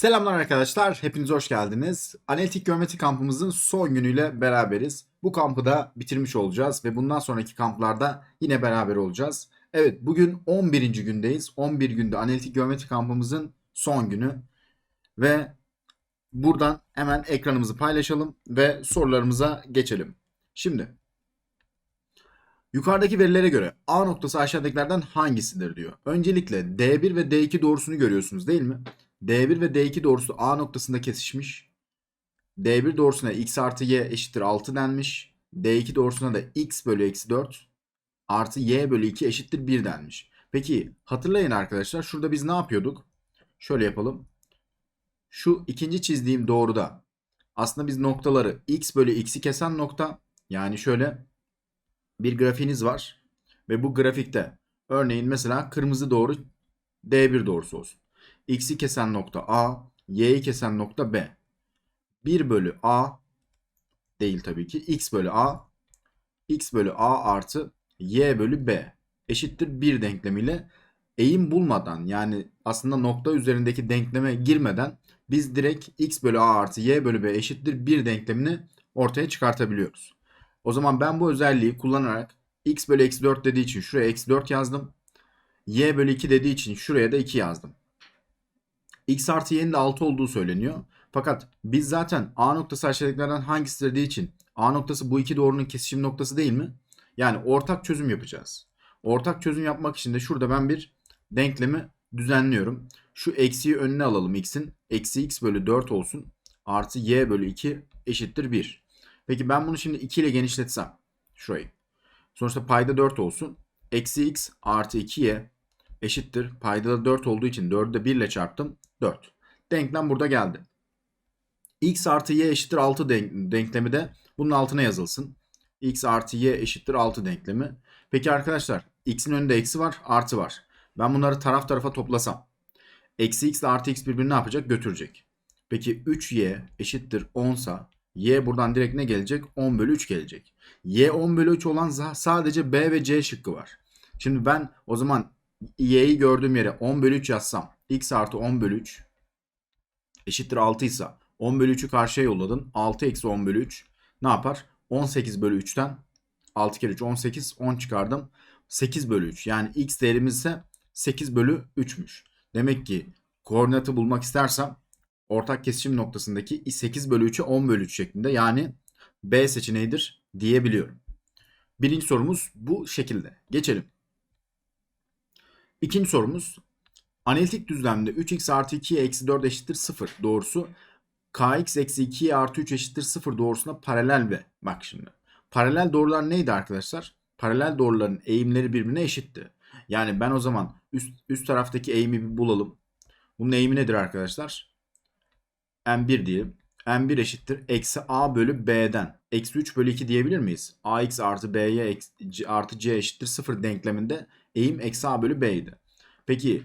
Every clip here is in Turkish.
Selamlar arkadaşlar, hepiniz hoş geldiniz. Analitik geometri kampımızın son günüyle beraberiz. Bu kampı da bitirmiş olacağız ve bundan sonraki kamplarda yine beraber olacağız. Evet, bugün 11. gündeyiz. 11 günde analitik geometri kampımızın son günü. Ve buradan hemen ekranımızı paylaşalım ve sorularımıza geçelim. Şimdi, yukarıdaki verilere göre A noktası aşağıdakilerden hangisidir diyor. Öncelikle D1 ve D2 doğrusunu görüyorsunuz değil mi? D1 ve D2 doğrusu A noktasında kesişmiş. D1 doğrusuna x artı y eşittir 6 denmiş. D2 doğrusuna da x bölü eksi 4 artı y bölü 2 eşittir 1 denmiş. Peki hatırlayın arkadaşlar şurada biz ne yapıyorduk? Şöyle yapalım. Şu ikinci çizdiğim doğruda aslında biz noktaları x bölü x'i kesen nokta yani şöyle bir grafiğiniz var ve bu grafikte örneğin mesela kırmızı doğru D1 doğrusu olsun x'i kesen nokta A, y'yi kesen nokta B. 1 bölü A değil tabii ki. x bölü A, x bölü A artı y bölü B eşittir 1 denklemiyle eğim bulmadan yani aslında nokta üzerindeki denkleme girmeden biz direkt x bölü A artı y bölü B eşittir 1 denklemini ortaya çıkartabiliyoruz. O zaman ben bu özelliği kullanarak x bölü eksi 4 dediği için şuraya eksi 4 yazdım. y bölü 2 dediği için şuraya da 2 yazdım x artı y'nin de 6 olduğu söyleniyor. Fakat biz zaten A noktası aşağıdakilerden hangisi dediği için A noktası bu iki doğrunun kesişim noktası değil mi? Yani ortak çözüm yapacağız. Ortak çözüm yapmak için de şurada ben bir denklemi düzenliyorum. Şu eksiyi önüne alalım x'in. Eksi x bölü 4 olsun. Artı y bölü 2 eşittir 1. Peki ben bunu şimdi 2 ile genişletsem. Şurayı. Sonuçta payda 4 olsun. Eksi x artı 2y eşittir. Payda da 4 olduğu için 4'ü de 1 ile çarptım. 4. Denklem burada geldi. x artı y eşittir 6 denklemi de bunun altına yazılsın. x artı y eşittir 6 denklemi. Peki arkadaşlar x'in önünde eksi var artı var. Ben bunları taraf tarafa toplasam. Eksi x ile artı x birbirini ne yapacak? Götürecek. Peki 3y eşittir 10 sa y buradan direkt ne gelecek? 10 bölü 3 gelecek. y 10 bölü 3 olan sadece b ve c şıkkı var. Şimdi ben o zaman y'yi gördüğüm yere 10 bölü 3 yazsam x artı 10 bölü 3 eşittir 6 ise 10 bölü 3'ü karşıya yolladın. 6 eksi 10 bölü 3 ne yapar? 18 bölü 3'ten 6 kere 3 18 10 çıkardım. 8 bölü 3 yani x değerimiz ise 8 bölü 3'müş. Demek ki koordinatı bulmak istersem ortak kesişim noktasındaki 8 bölü 3'e 10 bölü 3 şeklinde yani B seçeneğidir diyebiliyorum. Birinci sorumuz bu şekilde. Geçelim. İkinci sorumuz Analitik düzlemde 3x artı 2 eksi 4 eşittir 0 doğrusu kx eksi 2 artı 3 eşittir 0 doğrusuna paralel ve bak şimdi paralel doğrular neydi arkadaşlar? Paralel doğruların eğimleri birbirine eşitti. Yani ben o zaman üst, üst taraftaki eğimi bir bulalım. Bunun eğimi nedir arkadaşlar? M1 diyelim. M1 eşittir eksi A bölü B'den. Eksi 3 bölü 2 diyebilir miyiz? AX artı B'ye artı C eşittir 0 denkleminde eğim eksi A bölü B'ydi. Peki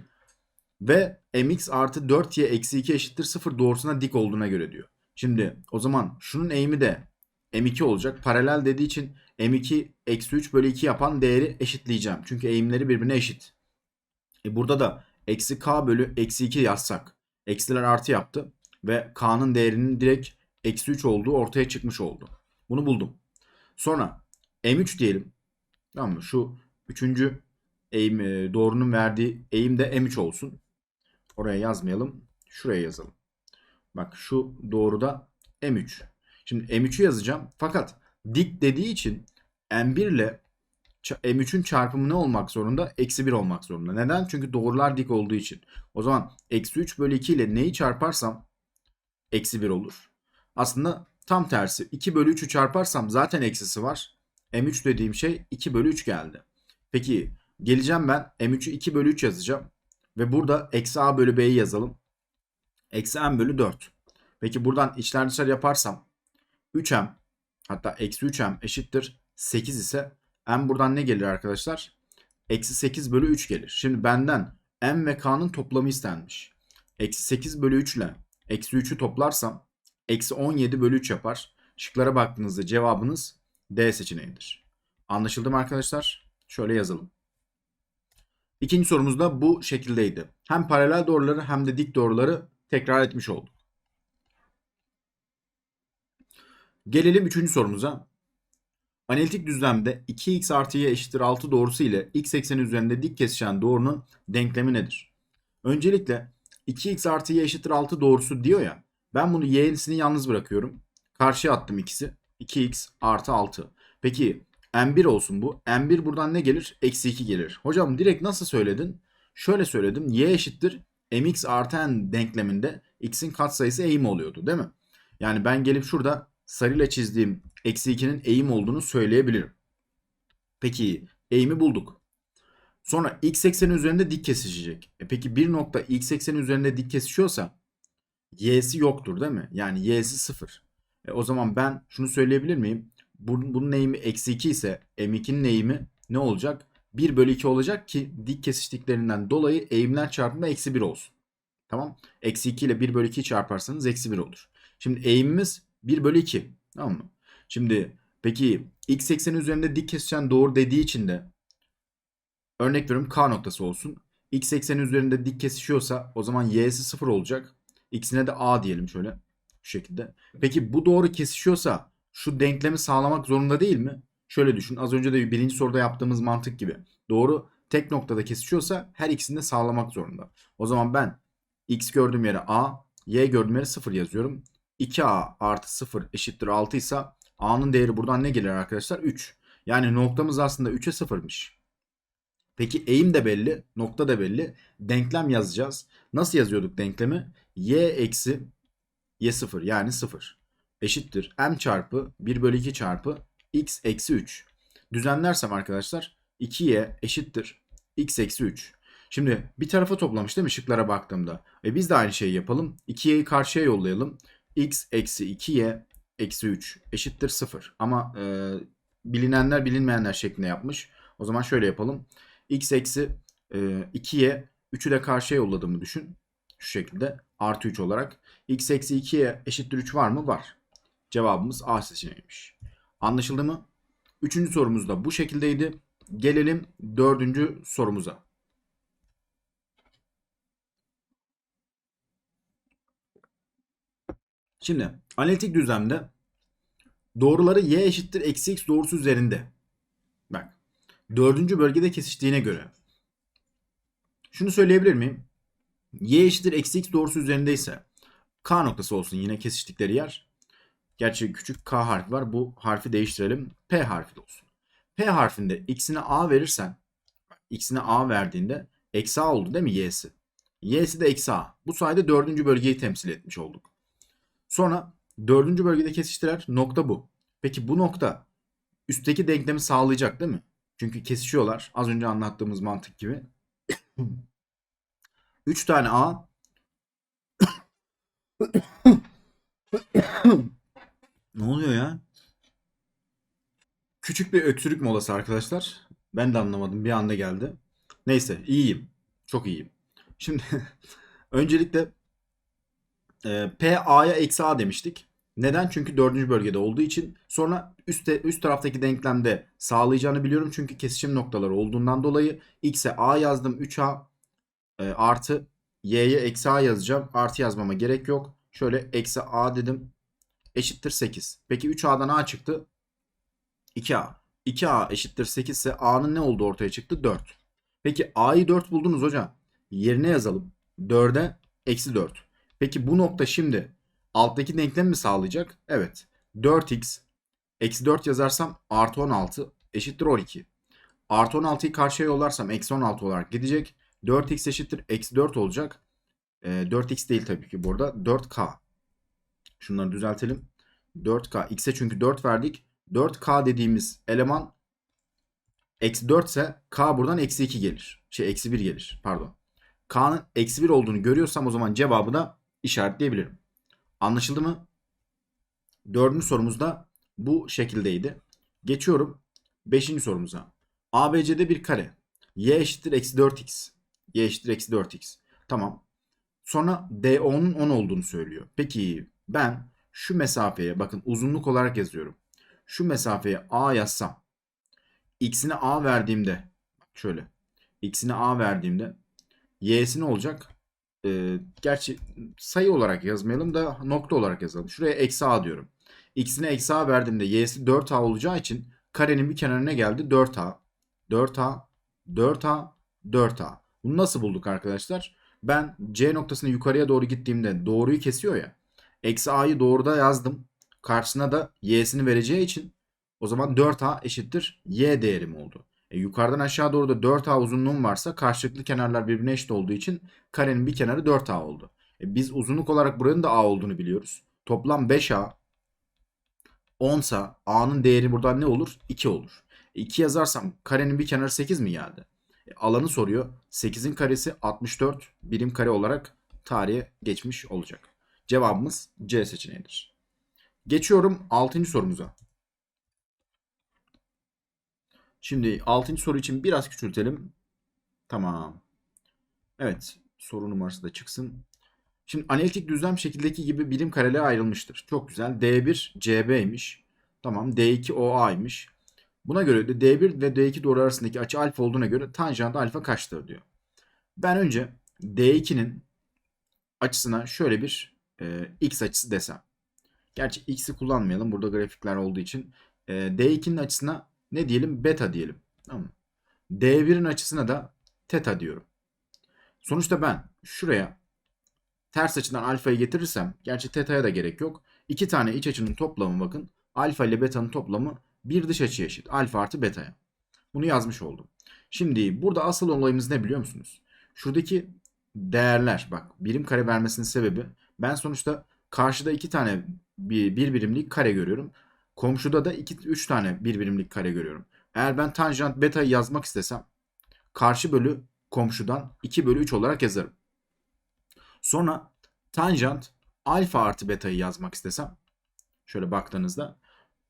ve mx artı 4y eksi 2 eşittir 0 doğrusuna dik olduğuna göre diyor. Şimdi o zaman şunun eğimi de m2 olacak. Paralel dediği için m2 eksi 3 bölü 2 yapan değeri eşitleyeceğim. Çünkü eğimleri birbirine eşit. E burada da eksi k bölü eksi 2 yazsak. Eksiler artı yaptı. Ve k'nın değerinin direkt eksi 3 olduğu ortaya çıkmış oldu. Bunu buldum. Sonra m3 diyelim. Tamam mı? Şu üçüncü eğim, e, doğrunun verdiği eğim de m3 olsun. Oraya yazmayalım. Şuraya yazalım. Bak şu doğruda M3. Şimdi M3'ü yazacağım. Fakat dik dediği için M1 ile M3'ün çarpımı ne olmak zorunda? Eksi 1 olmak zorunda. Neden? Çünkü doğrular dik olduğu için. O zaman eksi 3 bölü 2 ile neyi çarparsam eksi 1 olur. Aslında tam tersi. 2 bölü 3'ü çarparsam zaten eksisi var. M3 dediğim şey 2 bölü 3 geldi. Peki geleceğim ben M3'ü 2 bölü 3 yazacağım. Ve burada eksi a bölü b'yi yazalım. Eksi m bölü 4. Peki buradan içler dışarı yaparsam 3m hatta eksi 3m eşittir 8 ise m buradan ne gelir arkadaşlar? Eksi 8 bölü 3 gelir. Şimdi benden m ve k'nın toplamı istenmiş. Eksi 8 bölü 3 ile eksi 3'ü toplarsam eksi 17 bölü 3 yapar. Şıklara baktığınızda cevabınız D seçeneğidir. Anlaşıldı mı arkadaşlar? Şöyle yazalım. İkinci sorumuz da bu şekildeydi. Hem paralel doğruları hem de dik doğruları tekrar etmiş olduk. Gelelim üçüncü sorumuza. Analitik düzlemde 2x artı y eşittir 6 doğrusu ile x ekseni üzerinde dik kesişen doğrunun denklemi nedir? Öncelikle 2x artı y eşittir 6 doğrusu diyor ya. Ben bunu y'sini yalnız bırakıyorum. Karşıya attım ikisi. 2x artı 6. Peki m1 olsun bu. m1 buradan ne gelir? Eksi 2 gelir. Hocam direkt nasıl söyledin? Şöyle söyledim. y eşittir mx artı n denkleminde x'in katsayısı eğim oluyordu değil mi? Yani ben gelip şurada sarıyla çizdiğim eksi 2'nin eğim olduğunu söyleyebilirim. Peki eğimi bulduk. Sonra x ekseni üzerinde dik kesişecek. E peki bir nokta x ekseni üzerinde dik kesişiyorsa y'si yoktur değil mi? Yani y'si 0. E o zaman ben şunu söyleyebilir miyim? Bunun, bunun eğimi eksi 2 ise m2'nin eğimi ne olacak? 1 bölü 2 olacak ki dik kesiştiklerinden dolayı eğimler çarpımı eksi 1 olsun. Tamam. Eksi 2 ile 1 bölü 2'yi çarparsanız eksi 1 olur. Şimdi eğimimiz 1 bölü 2. Tamam mı? Şimdi peki x ekseni üzerinde dik kesişen doğru dediği için de örnek veriyorum k noktası olsun. x ekseni üzerinde dik kesişiyorsa o zaman y'si 0 olacak. x'ine de a diyelim şöyle. Şu şekilde. Peki bu doğru kesişiyorsa şu denklemi sağlamak zorunda değil mi? Şöyle düşün. Az önce de birinci soruda yaptığımız mantık gibi. Doğru tek noktada kesişiyorsa her ikisini de sağlamak zorunda. O zaman ben x gördüğüm yere a, y gördüğüm yere 0 yazıyorum. 2a artı 0 eşittir 6 ise a'nın değeri buradan ne gelir arkadaşlar? 3. Yani noktamız aslında 3'e 0'mış. Peki eğim de belli, nokta da belli. Denklem yazacağız. Nasıl yazıyorduk denklemi? y eksi y0 yani 0 eşittir m çarpı 1 bölü 2 çarpı x eksi 3. Düzenlersem arkadaşlar 2y eşittir x eksi 3. Şimdi bir tarafa toplamış değil mi şıklara baktığımda? E biz de aynı şeyi yapalım. 2y'yi karşıya yollayalım. x eksi 2y eksi 3 eşittir 0. Ama e, bilinenler bilinmeyenler şeklinde yapmış. O zaman şöyle yapalım. x eksi e, 2y 3'ü de karşıya yolladığımı düşün. Şu şekilde artı 3 olarak. x eksi 2'ye eşittir 3 var mı? Var. Cevabımız A seçeneğiymiş. Anlaşıldı mı? Üçüncü sorumuz da bu şekildeydi. Gelelim dördüncü sorumuza. Şimdi analitik düzlemde doğruları y eşittir eksi x doğrusu üzerinde. Bak dördüncü bölgede kesiştiğine göre. Şunu söyleyebilir miyim? y eşittir eksi x doğrusu üzerindeyse k noktası olsun yine kesiştikleri yer. Gerçi küçük k harfi var. Bu harfi değiştirelim. P harfi de olsun. P harfinde x'ine a verirsen x'ine a verdiğinde eksi a oldu değil mi y'si? y'si de eksi a. Bu sayede dördüncü bölgeyi temsil etmiş olduk. Sonra dördüncü bölgede kesiştiler. Nokta bu. Peki bu nokta üstteki denklemi sağlayacak değil mi? Çünkü kesişiyorlar. Az önce anlattığımız mantık gibi. 3 tane a ne oluyor ya? Küçük bir öksürük molası arkadaşlar. Ben de anlamadım. Bir anda geldi. Neyse iyiyim. Çok iyiyim. Şimdi öncelikle e, P A'ya eksi A demiştik. Neden? Çünkü dördüncü bölgede olduğu için. Sonra üstte, üst taraftaki denklemde sağlayacağını biliyorum. Çünkü kesişim noktaları olduğundan dolayı X'e A yazdım. 3A e, artı Y'ye eksi A yazacağım. Artı yazmama gerek yok. Şöyle eksi A dedim. Eşittir 8. Peki 3A'dan A çıktı. 2A. 2A eşittir 8 ise A'nın ne oldu ortaya çıktı? 4. Peki A'yı 4 buldunuz hocam. Yerine yazalım. 4'e eksi 4. Peki bu nokta şimdi alttaki denklemi mi sağlayacak? Evet. 4x eksi 4 yazarsam artı 16 eşittir 12. Artı 16'yı karşıya yollarsam eksi 16 olarak gidecek. 4x eşittir eksi 4 olacak. E, 4x değil tabii ki burada. 4k. Şunları düzeltelim. 4k. x'e çünkü 4 verdik. 4k dediğimiz eleman eksi 4 ise k buradan eksi 2 gelir. Şey eksi 1 gelir. Pardon. k'nın eksi 1 olduğunu görüyorsam o zaman cevabı da işaretleyebilirim. Anlaşıldı mı? Dördüncü sorumuz da bu şekildeydi. Geçiyorum. Beşinci sorumuza. ABC'de bir kare. Y eşittir eksi 4x. Y eşittir eksi 4x. Tamam. Sonra DO'nun 10 olduğunu söylüyor. Peki ben şu mesafeye bakın uzunluk olarak yazıyorum. Şu mesafeye A yazsam. X'ine A verdiğimde şöyle. X'ine A verdiğimde Y'si ne olacak? e, gerçi sayı olarak yazmayalım da nokta olarak yazalım. Şuraya eksi a diyorum. X'ine eksi a verdiğimde y'si 4a olacağı için karenin bir kenarına geldi 4a. 4a, 4a, 4a. Bunu nasıl bulduk arkadaşlar? Ben C noktasını yukarıya doğru gittiğimde doğruyu kesiyor ya. Eksi a'yı doğruda yazdım. Karşısına da y'sini vereceği için o zaman 4a eşittir y değerim oldu. E, yukarıdan aşağı doğru da 4a uzunluğum varsa karşılıklı kenarlar birbirine eşit olduğu için karenin bir kenarı 4a oldu. E, biz uzunluk olarak buranın da a olduğunu biliyoruz. Toplam 5a 10 sa a'nın değeri buradan ne olur? 2 olur. E, 2 yazarsam karenin bir kenarı 8 mi geldi? E, alanı soruyor. 8'in karesi 64 birim kare olarak tarihe geçmiş olacak. Cevabımız C seçeneğidir. Geçiyorum 6. sorumuza. Şimdi 6. soru için biraz küçültelim. Tamam. Evet. Soru numarası da çıksın. Şimdi analitik düzlem şekildeki gibi birim karelere ayrılmıştır. Çok güzel. D1 CB'ymiş. Tamam. D2 OA'ymış. Buna göre de D1 ve D2 doğru arasındaki açı alfa olduğuna göre tanjant alfa kaçtır diyor. Ben önce D2'nin açısına şöyle bir e, x açısı desem. Gerçi x'i kullanmayalım. Burada grafikler olduğu için. E, D2'nin açısına ne diyelim? Beta diyelim. Tamam mı? D1'in açısına da teta diyorum. Sonuçta ben şuraya ters açıdan alfayı getirirsem, gerçi teta'ya da gerek yok. İki tane iç açının toplamı bakın. Alfa ile beta'nın toplamı bir dış açıya eşit. Alfa artı beta'ya. Bunu yazmış oldum. Şimdi burada asıl olayımız ne biliyor musunuz? Şuradaki değerler bak birim kare vermesinin sebebi ben sonuçta karşıda iki tane bir, bir birimlik kare görüyorum. Komşuda da 2 3 tane bir birimlik kare görüyorum. Eğer ben tanjant beta'yı yazmak istesem karşı bölü komşudan 2 bölü 3 olarak yazarım. Sonra tanjant alfa artı beta'yı yazmak istesem şöyle baktığınızda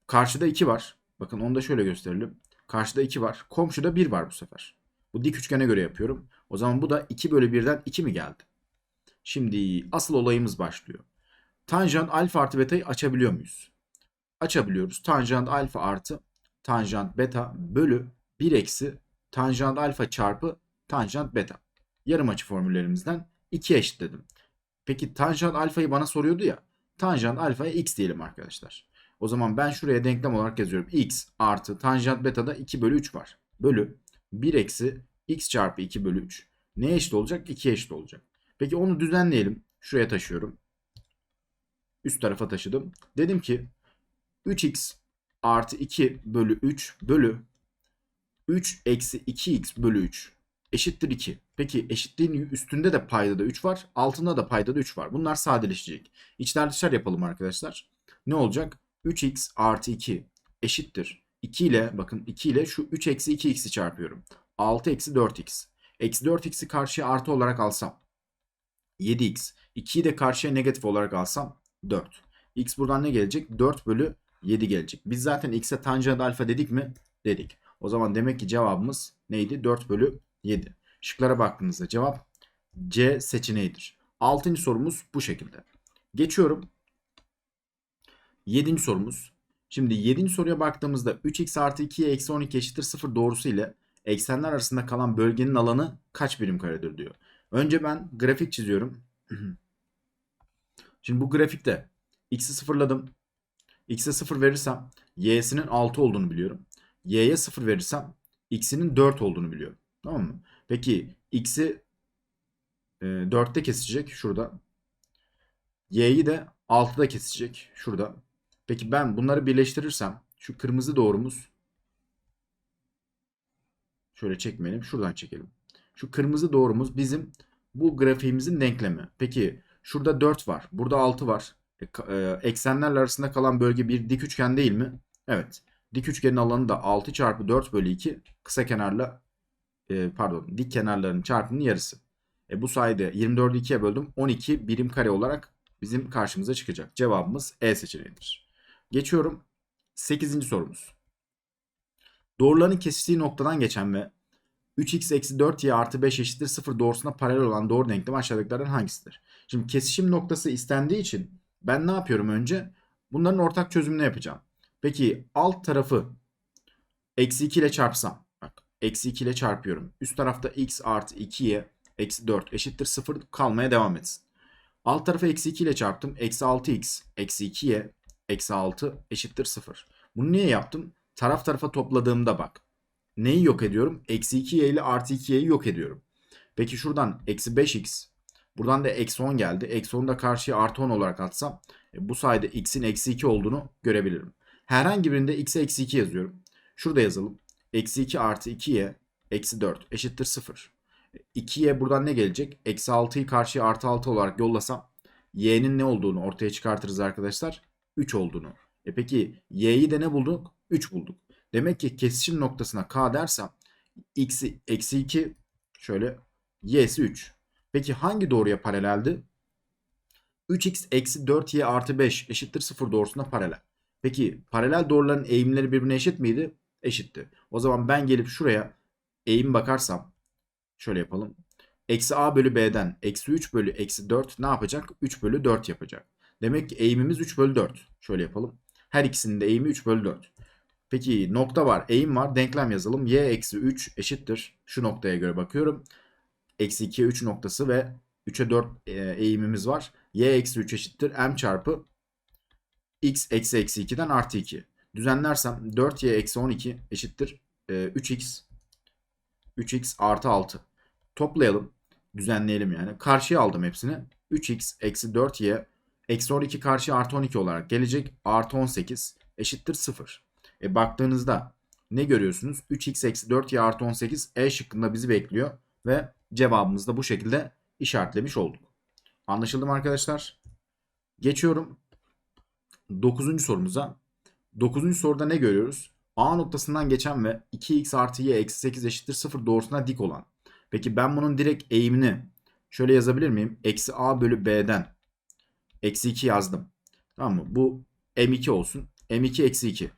karşıda 2 var. Bakın onu da şöyle gösterelim. Karşıda 2 var. Komşuda 1 var bu sefer. Bu dik üçgene göre yapıyorum. O zaman bu da 2 bölü 1'den 2 mi geldi? Şimdi asıl olayımız başlıyor. Tanjant alfa artı beta'yı açabiliyor muyuz? Açabiliyoruz. Tanjant alfa artı tanjant beta bölü 1 eksi tanjant alfa çarpı tanjant beta. Yarım açı formüllerimizden 2 eşitledim. Peki tanjant alfayı bana soruyordu ya. Tanjant alfaya x diyelim arkadaşlar. O zaman ben şuraya denklem olarak yazıyorum. x artı tanjant beta'da 2 bölü 3 var. Bölü 1 eksi x çarpı 2 bölü 3. Ne eşit olacak? 2 eşit olacak. Peki onu düzenleyelim. Şuraya taşıyorum. Üst tarafa taşıdım. Dedim ki 3x artı 2 bölü 3 bölü 3 eksi 2x bölü 3 eşittir 2. Peki eşitliğin üstünde de payda da 3 var. Altında da payda da 3 var. Bunlar sadeleşecek. İçler dışlar yapalım arkadaşlar. Ne olacak? 3x artı 2 eşittir. 2 ile bakın 2 ile şu 3 eksi 2x'i çarpıyorum. 6 eksi 4x. Eksi 4x'i karşıya artı olarak alsam 7x. 2'yi de karşıya negatif olarak alsam 4. x buradan ne gelecek? 4 bölü 7 gelecek. Biz zaten x'e tanjant alfa dedik mi? Dedik. O zaman demek ki cevabımız neydi? 4 bölü 7. Şıklara baktığınızda cevap C seçeneğidir. 6. sorumuz bu şekilde. Geçiyorum. 7. sorumuz. Şimdi 7. soruya baktığımızda 3x artı 2'ye eksi 12 eşittir 0 doğrusu ile eksenler arasında kalan bölgenin alanı kaç birim karedir diyor. Önce ben grafik çiziyorum. Şimdi bu grafikte x'i sıfırladım. x'e 0 verirsem y'sinin 6 olduğunu biliyorum. y'ye 0 verirsem x'inin 4 olduğunu biliyorum. Tamam mı? Peki x'i e, 4'te kesecek şurada. y'yi de 6'da kesecek şurada. Peki ben bunları birleştirirsem şu kırmızı doğrumuz şöyle çekmeyelim şuradan çekelim. Şu kırmızı doğrumuz bizim bu grafiğimizin denklemi. Peki şurada 4 var. Burada 6 var. E, e, eksenlerle arasında kalan bölge bir dik üçgen değil mi? Evet. Dik üçgenin alanı da 6 çarpı 4 bölü 2 kısa kenarla e, pardon dik kenarların çarpımının yarısı. E, bu sayede 24'ü 2'ye böldüm. 12 birim kare olarak bizim karşımıza çıkacak. Cevabımız E seçeneğidir. Geçiyorum. 8. sorumuz. Doğruların kesiştiği noktadan geçen ve 3x eksi 4y artı 5 eşittir 0 doğrusuna paralel olan doğru denklem aşağıdakilerden hangisidir? Şimdi kesişim noktası istendiği için ben ne yapıyorum önce? Bunların ortak çözümünü yapacağım. Peki alt tarafı eksi 2 ile çarpsam. Bak eksi 2 ile çarpıyorum. Üst tarafta x artı 2'ye eksi 4 eşittir 0 kalmaya devam etsin. Alt tarafı eksi 2 ile çarptım. Eksi 6x eksi 2y eksi 6 eşittir 0. Bunu niye yaptım? Taraf tarafa topladığımda bak. Neyi yok ediyorum? Eksi 2y ile artı 2y'yi yok ediyorum. Peki şuradan eksi 5x. Buradan da eksi 10 geldi. Eksi 10'u da karşıya artı 10 olarak atsam e, bu sayede x'in eksi 2 olduğunu görebilirim. Herhangi birinde x'e eksi 2 yazıyorum. Şurada yazalım. Eksi 2 artı 2y eksi 4 eşittir 0. 2y buradan ne gelecek? Eksi 6'yı karşıya artı 6 olarak yollasam y'nin ne olduğunu ortaya çıkartırız arkadaşlar. 3 olduğunu. E peki y'yi de ne bulduk? 3 bulduk. Demek ki kesişim noktasına k dersem x'i eksi 2 şöyle y'si 3. Peki hangi doğruya paraleldi? 3x eksi 4y artı 5 eşittir 0 doğrusuna paralel. Peki paralel doğruların eğimleri birbirine eşit miydi? Eşitti. O zaman ben gelip şuraya eğim bakarsam şöyle yapalım. Eksi a bölü b'den eksi 3 bölü eksi 4 ne yapacak? 3 bölü 4 yapacak. Demek ki eğimimiz 3 bölü 4. Şöyle yapalım. Her ikisinin de eğimi 3 bölü 4. Peki nokta var, eğim var. Denklem yazalım. y eksi 3 eşittir. Şu noktaya göre bakıyorum. Eksi 2'ye 3 noktası ve 3'e 4 e, eğimimiz var. y eksi 3 eşittir. m çarpı x eksi eksi 2'den artı 2. Düzenlersem 4y eksi 12 eşittir. e, 3x 3x artı 6. Toplayalım. Düzenleyelim yani. Karşıya aldım hepsini. 3x eksi 4y eksi 12 karşı artı 12 olarak gelecek. Artı 18 eşittir 0. E baktığınızda ne görüyorsunuz? 3x eksi 4y artı 18 E şıkkında bizi bekliyor. Ve cevabımızı da bu şekilde işaretlemiş olduk. Anlaşıldı mı arkadaşlar? Geçiyorum 9. sorumuza. 9. soruda ne görüyoruz? A noktasından geçen ve 2x artı y eksi 8 eşittir 0 doğrusuna dik olan. Peki ben bunun direkt eğimini şöyle yazabilir miyim? Eksi a bölü b'den eksi 2 yazdım. Tamam mı? Bu m2 olsun. m2 eksi 2.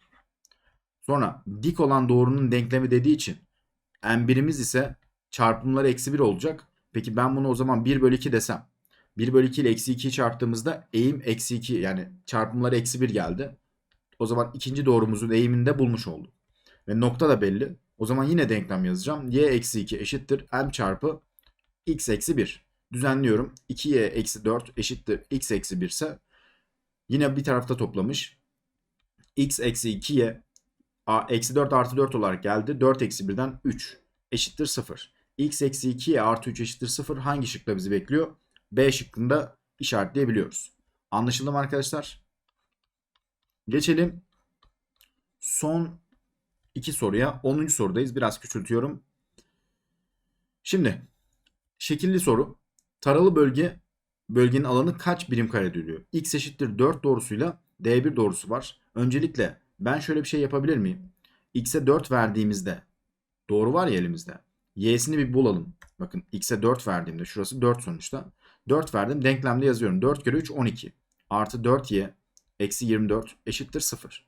Sonra dik olan doğrunun denklemi dediği için m1'imiz ise çarpımları eksi 1 olacak. Peki ben bunu o zaman 1 bölü 2 desem. 1 bölü 2 ile eksi 2'yi çarptığımızda eğim eksi 2 yani çarpımları eksi 1 geldi. O zaman ikinci doğrumuzun eğimini de bulmuş olduk. Ve nokta da belli. O zaman yine denklem yazacağım. y eksi 2 eşittir m çarpı x eksi 1. Düzenliyorum. 2y eksi 4 eşittir x eksi 1 ise yine bir tarafta toplamış. x eksi 2y a, eksi 4 artı 4 olarak geldi. 4 eksi 1'den 3 eşittir 0. x eksi 2y artı 3 eşittir 0 hangi şıkta bizi bekliyor? B şıkkında işaretleyebiliyoruz. Anlaşıldı mı arkadaşlar? Geçelim son iki soruya. 10. sorudayız. Biraz küçültüyorum. Şimdi şekilli soru. Taralı bölge bölgenin alanı kaç birim kare diyor. X eşittir 4 doğrusuyla D1 doğrusu var. Öncelikle ben şöyle bir şey yapabilir miyim? X'e 4 verdiğimizde doğru var ya elimizde. Y'sini bir bulalım. Bakın X'e 4 verdiğimde şurası 4 sonuçta. 4 verdim. Denklemde yazıyorum. 4 kere 3 12. Artı 4Y eksi 24 eşittir 0.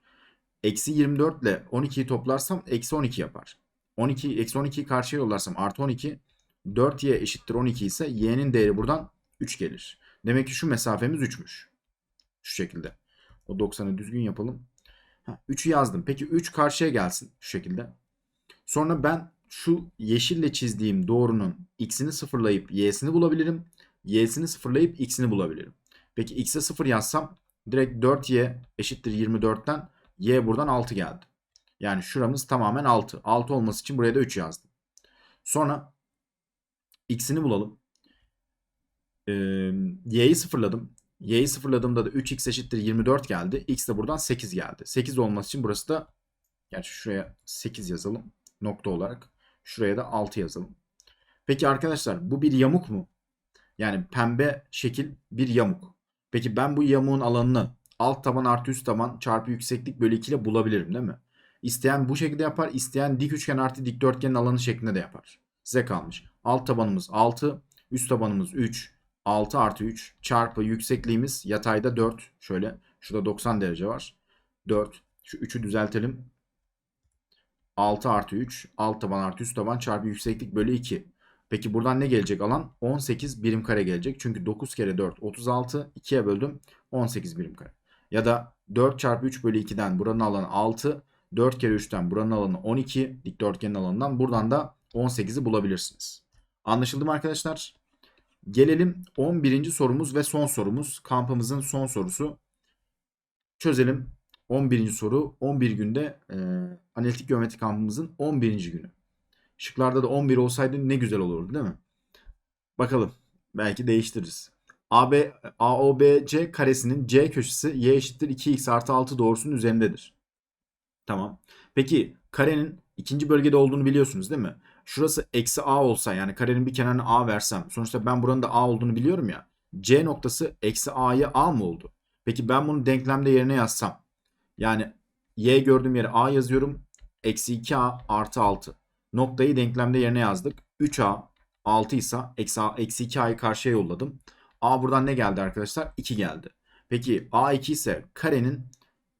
Eksi 24 ile 12'yi toplarsam eksi 12 yapar. 12, eksi 12'yi karşıya yollarsam artı 12. 4y eşittir 12 ise y'nin değeri buradan 3 gelir. Demek ki şu mesafemiz 3'müş. Şu şekilde. O 90'ı düzgün yapalım. 3'ü yazdım. Peki 3 karşıya gelsin şu şekilde. Sonra ben şu yeşille çizdiğim doğrunun x'ini sıfırlayıp y'sini bulabilirim. y'sini sıfırlayıp x'ini bulabilirim. Peki x'e 0 yazsam direkt 4y eşittir 24'ten y buradan 6 geldi. Yani şuramız tamamen 6. 6 olması için buraya da 3 yazdım. Sonra x'ini bulalım. Ee, y'yi sıfırladım. Y'yi sıfırladığımda da 3x eşittir 24 geldi. X de buradan 8 geldi. 8 olması için burası da gerçi şuraya 8 yazalım nokta olarak. Şuraya da 6 yazalım. Peki arkadaşlar bu bir yamuk mu? Yani pembe şekil bir yamuk. Peki ben bu yamuğun alanını alt taban artı üst taban çarpı yükseklik bölü 2 ile bulabilirim değil mi? İsteyen bu şekilde yapar. isteyen dik üçgen artı dikdörtgenin alanı şeklinde de yapar. Size kalmış. Alt tabanımız 6. Üst tabanımız 3. 6 artı 3 çarpı yüksekliğimiz yatayda 4. Şöyle şurada 90 derece var. 4. Şu 3'ü düzeltelim. 6 artı 3. Alt taban artı üst taban çarpı yükseklik bölü 2. Peki buradan ne gelecek alan? 18 birim kare gelecek. Çünkü 9 kere 4 36. 2'ye böldüm. 18 birim kare. Ya da 4 çarpı 3 bölü 2'den buranın alanı 6. 4 kere 3'ten buranın alanı 12. Dikdörtgenin alanından. Buradan da 18'i bulabilirsiniz. Anlaşıldı mı arkadaşlar? Gelelim 11. sorumuz ve son sorumuz. Kampımızın son sorusu. Çözelim. 11. soru 11 günde e, analitik geometri kampımızın 11. günü. Şıklarda da 11 olsaydı ne güzel olurdu değil mi? Bakalım. Belki değiştiririz. AB, AOBC karesinin C köşesi y eşittir 2x artı 6 doğrusunun üzerindedir. Tamam. Peki karenin ikinci bölgede olduğunu biliyorsunuz değil mi? Şurası eksi a olsa yani karenin bir kenarına a versem sonuçta ben buranın da a olduğunu biliyorum ya. C noktası eksi a'ya a mı oldu? Peki ben bunu denklemde yerine yazsam. Yani y gördüğüm yere a yazıyorum. Eksi 2a artı 6. Noktayı denklemde yerine yazdık. 3a 6 ise eksi, a- eksi 2a'yı karşıya yolladım. a buradan ne geldi arkadaşlar? 2 geldi. Peki a2 ise karenin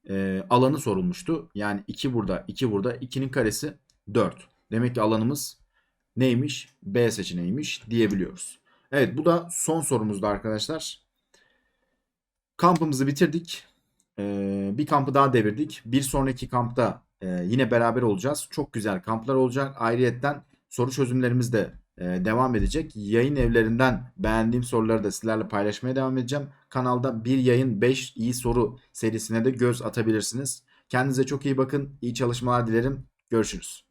e, alanı sorulmuştu. Yani 2 burada, 2 burada, 2'nin karesi 4. Demek ki alanımız neymiş? B seçeneğiymiş diyebiliyoruz. Evet bu da son sorumuzdu arkadaşlar. Kampımızı bitirdik. Ee, bir kampı daha devirdik. Bir sonraki kampta e, yine beraber olacağız. Çok güzel kamplar olacak. Ayrıyetten soru çözümlerimiz de devam edecek. Yayın evlerinden beğendiğim soruları da sizlerle paylaşmaya devam edeceğim. Kanalda bir yayın 5 iyi soru serisine de göz atabilirsiniz. Kendinize çok iyi bakın. İyi çalışmalar dilerim. Görüşürüz.